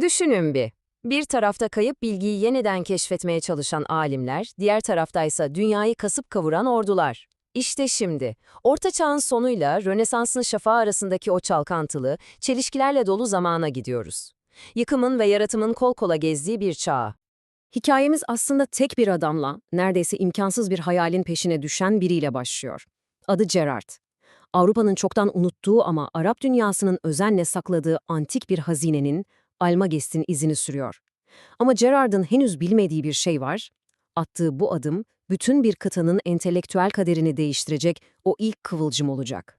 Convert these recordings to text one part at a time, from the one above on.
Düşünün bir. Bir tarafta kayıp bilgiyi yeniden keşfetmeye çalışan alimler, diğer taraftaysa dünyayı kasıp kavuran ordular. İşte şimdi, Orta Çağ'ın sonuyla Rönesans'ın şafağı arasındaki o çalkantılı, çelişkilerle dolu zamana gidiyoruz. Yıkımın ve yaratımın kol kola gezdiği bir çağ. Hikayemiz aslında tek bir adamla, neredeyse imkansız bir hayalin peşine düşen biriyle başlıyor. Adı Gerard. Avrupa'nın çoktan unuttuğu ama Arap dünyasının özenle sakladığı antik bir hazinenin, Almagest'in izini sürüyor. Ama Gerard'ın henüz bilmediği bir şey var. Attığı bu adım, bütün bir kıtanın entelektüel kaderini değiştirecek o ilk kıvılcım olacak.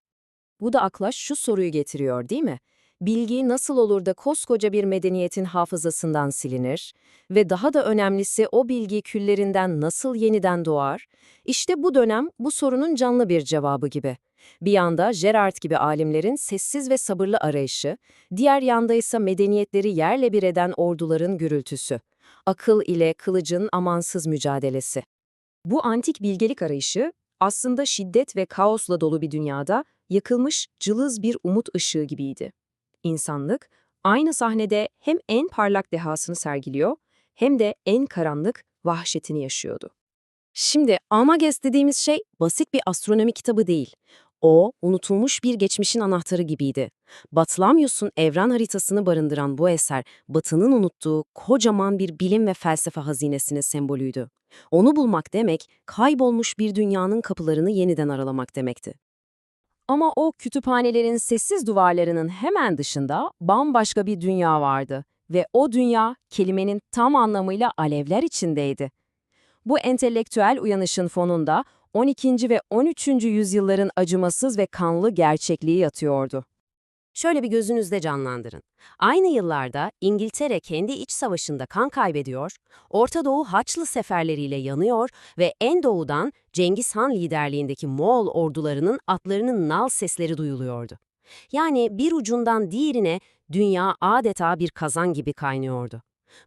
Bu da akla şu soruyu getiriyor değil mi? Bilgi nasıl olur da koskoca bir medeniyetin hafızasından silinir ve daha da önemlisi o bilgi küllerinden nasıl yeniden doğar? İşte bu dönem bu sorunun canlı bir cevabı gibi. Bir yanda Gerard gibi alimlerin sessiz ve sabırlı arayışı, diğer yanda ise medeniyetleri yerle bir eden orduların gürültüsü. Akıl ile kılıcın amansız mücadelesi. Bu antik bilgelik arayışı aslında şiddet ve kaosla dolu bir dünyada yakılmış cılız bir umut ışığı gibiydi. İnsanlık aynı sahnede hem en parlak dehasını sergiliyor hem de en karanlık vahşetini yaşıyordu. Şimdi Almagest dediğimiz şey basit bir astronomi kitabı değil. O, unutulmuş bir geçmişin anahtarı gibiydi. Batlamyus'un evren haritasını barındıran bu eser, Batı'nın unuttuğu kocaman bir bilim ve felsefe hazinesinin sembolüydü. Onu bulmak demek, kaybolmuş bir dünyanın kapılarını yeniden aralamak demekti. Ama o kütüphanelerin sessiz duvarlarının hemen dışında bambaşka bir dünya vardı ve o dünya kelimenin tam anlamıyla alevler içindeydi. Bu entelektüel uyanışın fonunda 12. ve 13. yüzyılların acımasız ve kanlı gerçekliği yatıyordu. Şöyle bir gözünüzde canlandırın. Aynı yıllarda İngiltere kendi iç savaşında kan kaybediyor, Orta Doğu Haçlı seferleriyle yanıyor ve en doğudan Cengiz Han liderliğindeki Moğol ordularının atlarının nal sesleri duyuluyordu. Yani bir ucundan diğerine dünya adeta bir kazan gibi kaynıyordu.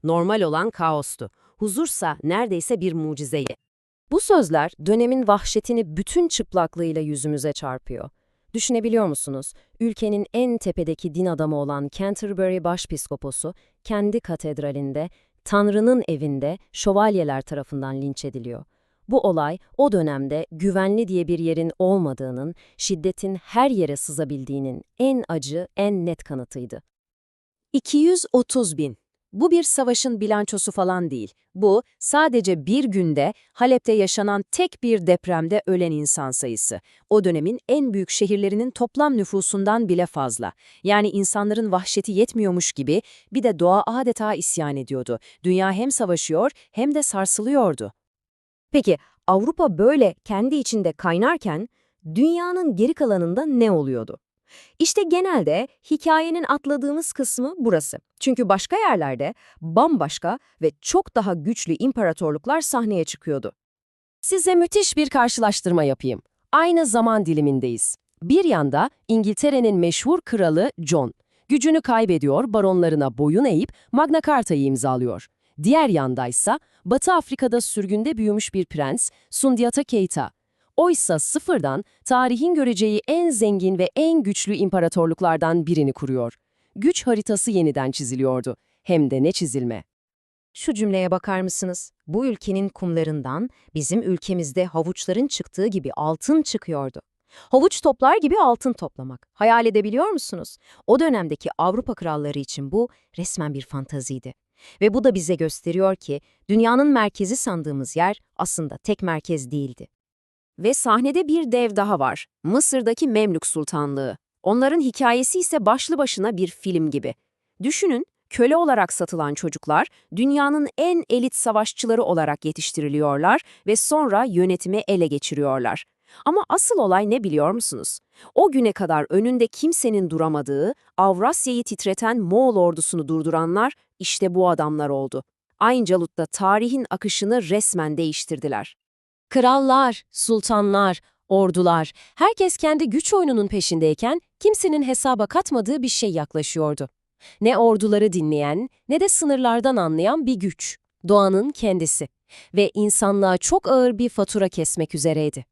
Normal olan kaostu, huzursa neredeyse bir mucizeydi. Bu sözler dönemin vahşetini bütün çıplaklığıyla yüzümüze çarpıyor. Düşünebiliyor musunuz? Ülkenin en tepedeki din adamı olan Canterbury Başpiskoposu kendi katedralinde, Tanrı'nın evinde şövalyeler tarafından linç ediliyor. Bu olay o dönemde güvenli diye bir yerin olmadığının, şiddetin her yere sızabildiğinin en acı, en net kanıtıydı. 230 bin. Bu bir savaşın bilançosu falan değil. Bu, sadece bir günde Halep'te yaşanan tek bir depremde ölen insan sayısı. O dönemin en büyük şehirlerinin toplam nüfusundan bile fazla. Yani insanların vahşeti yetmiyormuş gibi bir de doğa adeta isyan ediyordu. Dünya hem savaşıyor hem de sarsılıyordu. Peki Avrupa böyle kendi içinde kaynarken dünyanın geri kalanında ne oluyordu? İşte genelde hikayenin atladığımız kısmı burası. Çünkü başka yerlerde bambaşka ve çok daha güçlü imparatorluklar sahneye çıkıyordu. Size müthiş bir karşılaştırma yapayım. Aynı zaman dilimindeyiz. Bir yanda İngiltere'nin meşhur kralı John. Gücünü kaybediyor, baronlarına boyun eğip Magna Carta'yı imzalıyor. Diğer yandaysa Batı Afrika'da sürgünde büyümüş bir prens Sundiata Keita. Oysa sıfırdan tarihin göreceği en zengin ve en güçlü imparatorluklardan birini kuruyor. Güç haritası yeniden çiziliyordu. Hem de ne çizilme. Şu cümleye bakar mısınız? Bu ülkenin kumlarından bizim ülkemizde havuçların çıktığı gibi altın çıkıyordu. Havuç toplar gibi altın toplamak. Hayal edebiliyor musunuz? O dönemdeki Avrupa kralları için bu resmen bir fantaziydi. Ve bu da bize gösteriyor ki dünyanın merkezi sandığımız yer aslında tek merkez değildi. Ve sahnede bir dev daha var. Mısır'daki Memlük Sultanlığı. Onların hikayesi ise başlı başına bir film gibi. Düşünün, köle olarak satılan çocuklar dünyanın en elit savaşçıları olarak yetiştiriliyorlar ve sonra yönetimi ele geçiriyorlar. Ama asıl olay ne biliyor musunuz? O güne kadar önünde kimsenin duramadığı, Avrasya'yı titreten Moğol ordusunu durduranlar işte bu adamlar oldu. Aynjalut'ta tarihin akışını resmen değiştirdiler. Krallar, sultanlar, ordular, herkes kendi güç oyununun peşindeyken kimsenin hesaba katmadığı bir şey yaklaşıyordu. Ne orduları dinleyen ne de sınırlardan anlayan bir güç, doğanın kendisi ve insanlığa çok ağır bir fatura kesmek üzereydi.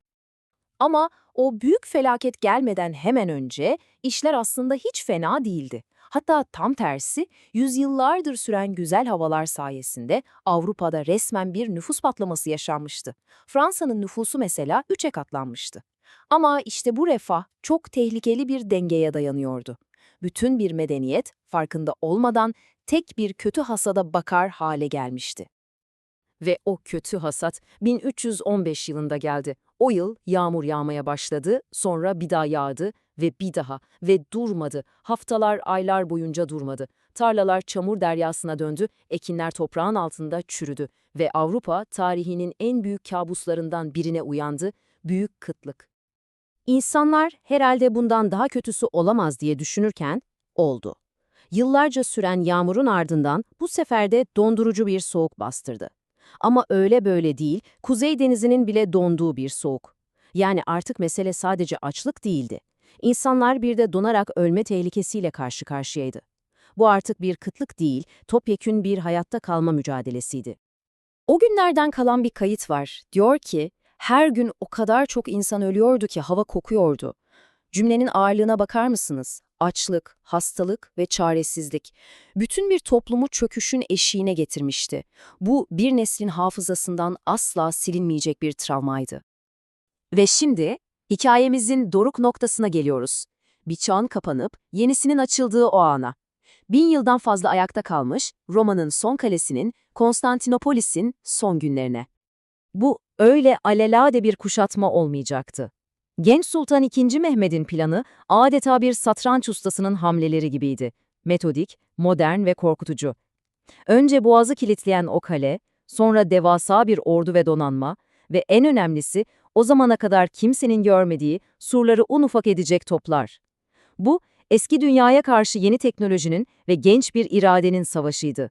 Ama o büyük felaket gelmeden hemen önce işler aslında hiç fena değildi. Hatta tam tersi, yüzyıllardır süren güzel havalar sayesinde Avrupa'da resmen bir nüfus patlaması yaşanmıştı. Fransa'nın nüfusu mesela üçe katlanmıştı. Ama işte bu refah çok tehlikeli bir dengeye dayanıyordu. Bütün bir medeniyet farkında olmadan tek bir kötü hasada bakar hale gelmişti. Ve o kötü hasat 1315 yılında geldi. O yıl yağmur yağmaya başladı, sonra bir daha yağdı ve bir daha ve durmadı. Haftalar, aylar boyunca durmadı. Tarlalar çamur deryasına döndü, ekinler toprağın altında çürüdü ve Avrupa tarihinin en büyük kabuslarından birine uyandı, büyük kıtlık. İnsanlar herhalde bundan daha kötüsü olamaz diye düşünürken oldu. Yıllarca süren yağmurun ardından bu sefer de dondurucu bir soğuk bastırdı. Ama öyle böyle değil, Kuzey Denizi'nin bile donduğu bir soğuk. Yani artık mesele sadece açlık değildi. İnsanlar bir de donarak ölme tehlikesiyle karşı karşıyaydı. Bu artık bir kıtlık değil, topyekün bir hayatta kalma mücadelesiydi. O günlerden kalan bir kayıt var. Diyor ki, her gün o kadar çok insan ölüyordu ki hava kokuyordu. Cümlenin ağırlığına bakar mısınız? Açlık, hastalık ve çaresizlik. Bütün bir toplumu çöküşün eşiğine getirmişti. Bu bir neslin hafızasından asla silinmeyecek bir travmaydı. Ve şimdi hikayemizin doruk noktasına geliyoruz. Bir çağın kapanıp yenisinin açıldığı o ana. Bin yıldan fazla ayakta kalmış Roma'nın son kalesinin, Konstantinopolis'in son günlerine. Bu öyle alelade bir kuşatma olmayacaktı. Genç Sultan II. Mehmet'in planı adeta bir satranç ustasının hamleleri gibiydi. Metodik, modern ve korkutucu. Önce boğazı kilitleyen o kale, sonra devasa bir ordu ve donanma ve en önemlisi o zamana kadar kimsenin görmediği surları un ufak edecek toplar. Bu, eski dünyaya karşı yeni teknolojinin ve genç bir iradenin savaşıydı.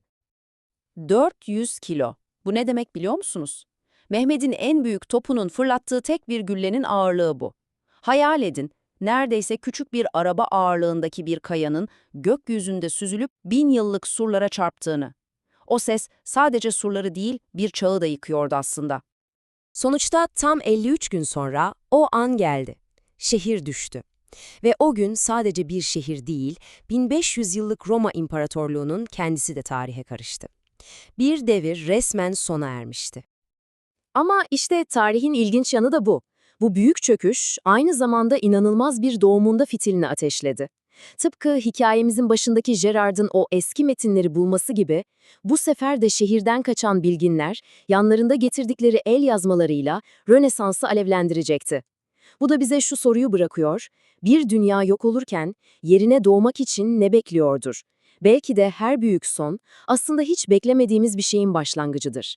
400 kilo. Bu ne demek biliyor musunuz? Mehmet'in en büyük topunun fırlattığı tek bir güllenin ağırlığı bu. Hayal edin, neredeyse küçük bir araba ağırlığındaki bir kayanın gökyüzünde süzülüp bin yıllık surlara çarptığını. O ses sadece surları değil bir çağı da yıkıyordu aslında. Sonuçta tam 53 gün sonra o an geldi. Şehir düştü. Ve o gün sadece bir şehir değil, 1500 yıllık Roma İmparatorluğu'nun kendisi de tarihe karıştı. Bir devir resmen sona ermişti. Ama işte tarihin ilginç yanı da bu. Bu büyük çöküş aynı zamanda inanılmaz bir doğumunda fitilini ateşledi. Tıpkı hikayemizin başındaki Gerard'ın o eski metinleri bulması gibi, bu sefer de şehirden kaçan bilginler, yanlarında getirdikleri el yazmalarıyla Rönesans'ı alevlendirecekti. Bu da bize şu soruyu bırakıyor, bir dünya yok olurken yerine doğmak için ne bekliyordur? Belki de her büyük son aslında hiç beklemediğimiz bir şeyin başlangıcıdır.